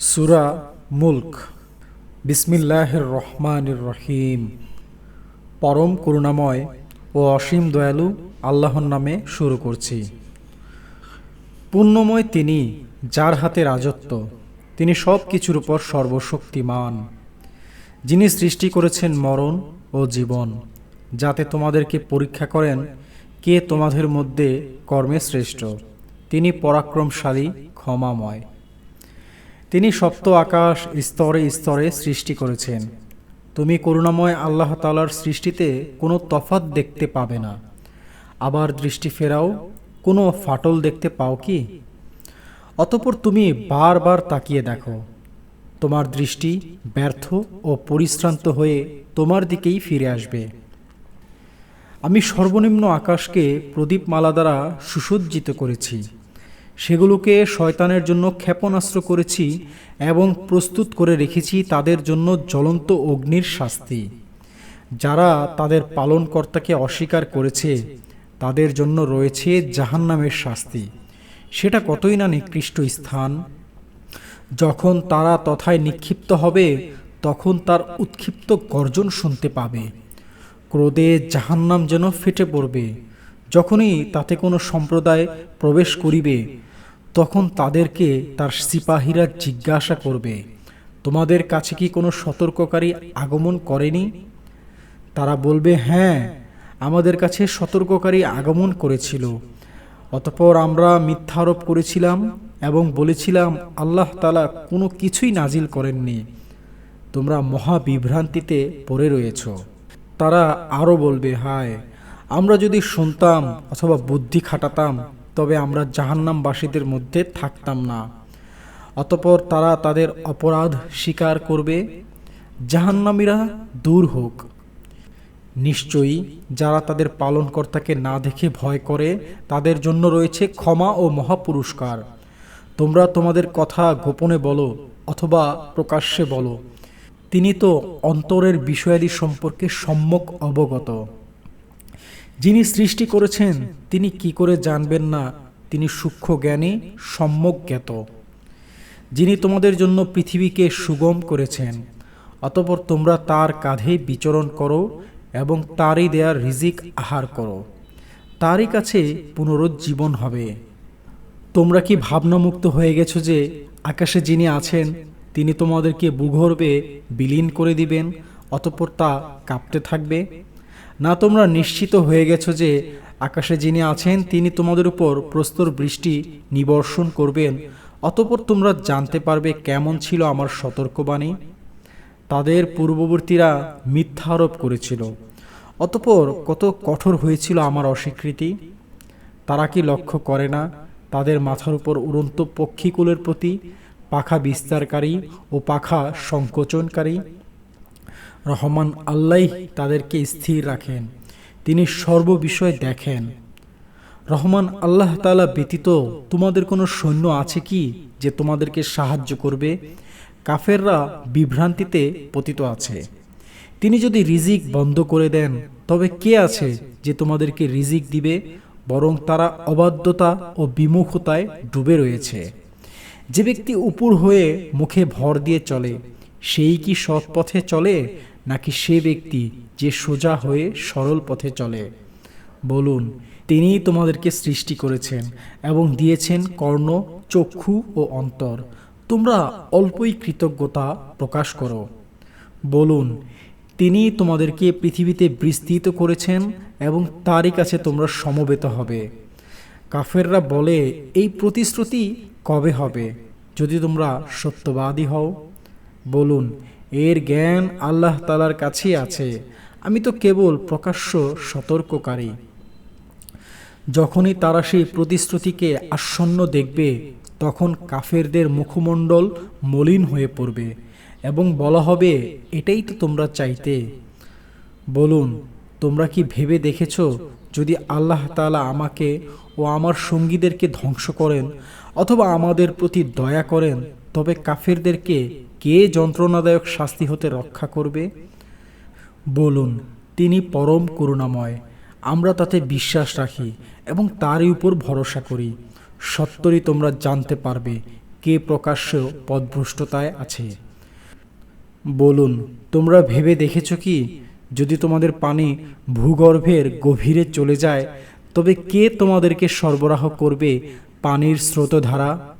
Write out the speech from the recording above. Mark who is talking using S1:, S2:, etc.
S1: সুরা মুল্ক। বিসমিল্লাহির রহমানির রহিম। পরম করুণাময় ও অসীম দয়ালু আল্লাহর নামে শুরু করছি। পুণ্যময় তিনি যার হাতে রাজত্ব, তিনি সব কিছুর উপর সর্বশক্তিমান। যিনি সৃষ্টি করেছেন মরণ ও জীবন, যাতে তোমাদেরকে পরীক্ষা করেন কে তোমাদের মধ্যে কর্মে শ্রেষ্ঠ। তিনি পরাক্রমশালী, ক্ষমাময়। তিনি সপ্ত আকাশ স্তরে স্তরে সৃষ্টি করেছেন। তুমি করুণাময় আল্লাহ তালার সৃষ্টিতে কোনো তফাত দেখতে পাবে না। আবার দৃষ্টি ফেরাও, কোনো ফাটল দেখতে পাও কি? অতপর তুমি বারবার তাকিয়ে দেখো। তোমার দৃষ্টি ব্যর্থ ও পরিশ্রান্ত হয়ে তোমার দিকেই ফিরে আসবে। আমি সর্বনিম্ন আকাশকে প্রদীপমালা দ্বারা সুসজ্জিত করেছি। সেগুলোকে শয়তানের জন্য ক্ষেপণাস্ত্র করেছি এবং প্রস্তুত করে রেখেছি তাদের জন্য জ্বলন্ত অগ্নির শাস্তি। যারা তাদের পালনকর্তাকে অস্বীকার করেছে, তাদের জন্য রয়েছে জাহান্নামের শাস্তি। সেটা কতই না নিকৃষ্ট স্থান। যখন তারা তথায় নিক্ষিপ্ত হবে, তখন তার উৎক্ষিপ্ত গর্জন শুনতে পাবে। ক্রোধে জাহান্নাম যেন ফেটে পড়বে। যখনই তাতে কোনো সম্প্রদায় প্রবেশ করিবে তখন তাদেরকে তার সিপাহীরা জিজ্ঞাসা করবে, তোমাদের কাছে কি কোনো সতর্ককারী আগমন করেনি? তারা বলবে হ্যাঁ আমাদের কাছে সতর্ককারী আগমন করেছিল। অতপর আমরা মিথ্যারোপ করেছিলাম এবং বলেছিলাম, আল্লাহ তালা কোনো কিছুই নাজিল করেননি। তোমরা মহা বিভ্রান্তিতে পড়ে রয়েছ। তারা আরও বলবে, হায়, আমরা যদি শুনতাম অথবা বুদ্ধি খাটাতাম তবে আমরা জাহান্নামবাসীদের মধ্যে থাকতাম না। অতপর তারা তাদের অপরাধ স্বীকার করবে। জাহান্নামীরা দূর হোক। নিশ্চয়ই যারা তাদের পালনকর্তাকে না দেখে ভয় করে, তাদের জন্য রয়েছে ক্ষমা ও মহাপুরস্কার। তোমরা তোমাদের কথা গোপনে বলো অথবা প্রকাশ্যে বলো। তিনি তো অন্তরের বিষয়াদি সম্পর্কে সম্যক অবগত। যিনি সৃষ্টি করেছেন, তিনি কি করে জানবেন না? তিনি সূক্ষ্ম জ্ঞানী, সম্যক জ্ঞাত। যিনি তোমাদের জন্য পৃথিবীকে সুগম করেছেন, অতপর তোমরা তার কাঁধে বিচরণ করো এবং তারই দেয়ার রিজিক আহার করো। তারই কাছে পুনরুজ্জীবন হবে। তোমরা কি ভাবনামুক্ত হয়ে গেছো যে, আকাশে যিনি আছেন, তিনি তোমাদেরকে ভূগর্ভে বিলীন করে দিবেন, অতপর তা কাঁপতে থাকবে? না তোমরা নিশ্চিত হয়ে গেছো যে আকাশে যিনি আছেন, তিনি তোমাদের উপর প্রস্তর বৃষ্টি নিবর্ষণ করবেন। অতপর তোমরা জানতে পারবে কেমন ছিল আমার সতর্কবাণী। তাদের পূর্ববর্তীরা মিথ্যা আরোপ করেছিল। অতপর কত কঠোর হয়েছিল আমার অস্বীকৃতি। তারা কি লক্ষ্য করে না তাদের মাথার উপর উড়ন্ত পক্ষীকুলের প্রতি পাখা বিস্তারকারী ও পাখা সংকোচনকারী? রহমান আল্লাহ তাদেরকে স্থির রাখেন। তিনি সর্ববিষয় দেখেন। রহমান আল্লাহ তালা ব্যতীত তোমাদের কোনো সৈন্য আছে কি যে তোমাদেরকে সাহায্য করবে? কাফেররা বিভ্রান্তিতে পতিত আছে। তিনি যদি রিজিক বন্ধ করে দেন, তবে কে আছে যে তোমাদেরকে রিজিক দিবে? বরং তারা অবাধ্যতা ও বিমুখতায় ডুবে রয়েছে। যে ব্যক্তি উপর হয়ে মুখে ভর দিয়ে চলে, সেই কি সৎ পথে চলে? নাকি সে ব্যক্তি যে সোজা হয়ে সরল পথে চলে? বলুন, তিনিই তোমাদেরকে সৃষ্টি করেছেন এবং দিয়েছেন কর্ণ, চক্ষু ও অন্তর। তোমরা অল্পই কৃতজ্ঞতা প্রকাশ করো। বলুন তিনি তোমাদেরকে পৃথিবীতে বিস্তৃত করেছেন এবং তারই কাছে তোমরা সমবেত হবে। কাফেররা বলে, এই প্রতিশ্রুতি কবে হবে? যদি তোমরা সত্যবাদী হও? বলুন এর জ্ঞান আল্লাহ তালার কাছেই আছে। আমি তো কেবল প্রকাশ্য সতর্ককারী। যখনই তারা সেই প্রতিশ্রুতিকে আসন্ন দেখবে, তখন কাফেরদের মুখমণ্ডল মলিন হয়ে পড়বে এবং বলা হবে, এটাই তো তোমরা চাইতে। বলুন, তোমরা কি ভেবে দেখেছ যদি আল্লাহ তালা আমাকে ও আমার সঙ্গীদেরকে ধ্বংস করেন অথবা আমাদের প্রতি দয়া করেন, তবে কাফেরদেরকে কে যন্ত্রণাদায়ক শাস্তি হতে রক্ষা করবে? বলুন, তিনি পরম করুণাময়। আমরা তাতে বিশ্বাস রাখি এবং তারই উপর ভরসা করি। সত্তরই তোমরা জানতে পারবে কে প্রকাশ্য পদভ্রষ্টতায় আছে। বলুন, তোমরা ভেবে দেখেছ কি? যদি তোমাদের পানি ভূগর্ভের গভীরে চলে যায়, তবে কে তোমাদেরকে সরবরাহ করবে পানির স্রোতধারা?